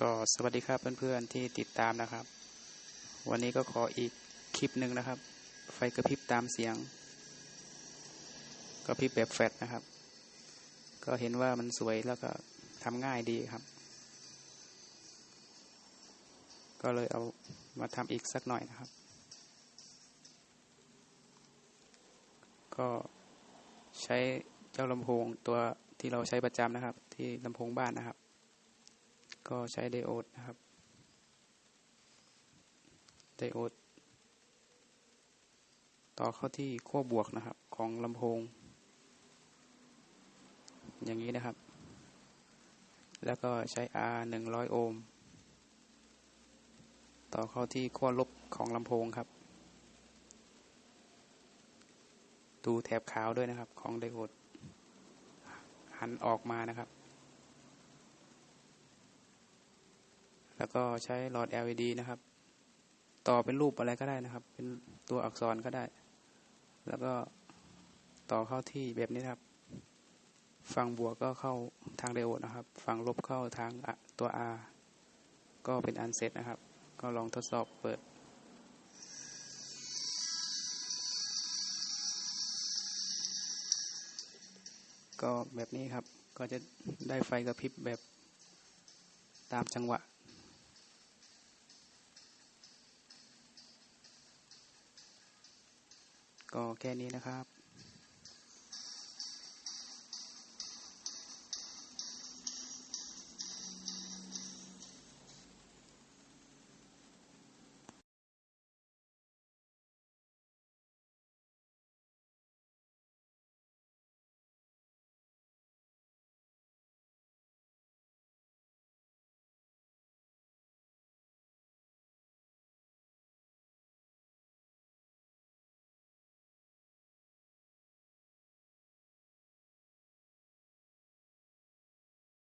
ก็สวัสดีครับเพื่อนๆที่ติดตามนะครับ วันนี้ก็ขออีกคลิปหนึ่งนะครับ ไฟกระพริบตามเสียงกระพริบแบบแฟลชนะครับ ก็เห็นว่ามันสวยแล้วก็ทำง่ายดีครับ ก็เลยเอามาทำอีกสักหน่อยนะครับ ก็ใช้เจ้าลำโพงตัวที่เราใช้ประจำนะครับ ที่ลำโพงบ้านนะครับ ก็ใช้ไดโอดนะครับ ไดโอด ต่อเข้าที่ขั้วบวกนะครับ ของลำโพง อย่างนี้นะครับ แล้วก็ใช้ R หนึ่งร้อยโอห์มต่อเข้าที่ขั้วลบของลำโพงครับ ดูแถบขาวด้วยนะครับ ของไดโอด หันออกมานะครับ แล้วก็ใช้หลอด LED นะครับ ต่อเป็นรูปอะไรก็ได้นะครับ เป็นตัวอักษรก็ได้ แล้วก็ต่อเข้าที่แบบนี้นครับ ฝั่งบวกก็เข้าทางไดโอดนะครับ ฝั่งลบเข้าทางตัว R ก็เป็นอันเสร็จนะครับ ก็ลองทดสอบเปิดก็แบบนี้ครับ ก็จะได้ไฟกระพริบแบบตามจังหวะ ก็แค่นี้นะครับ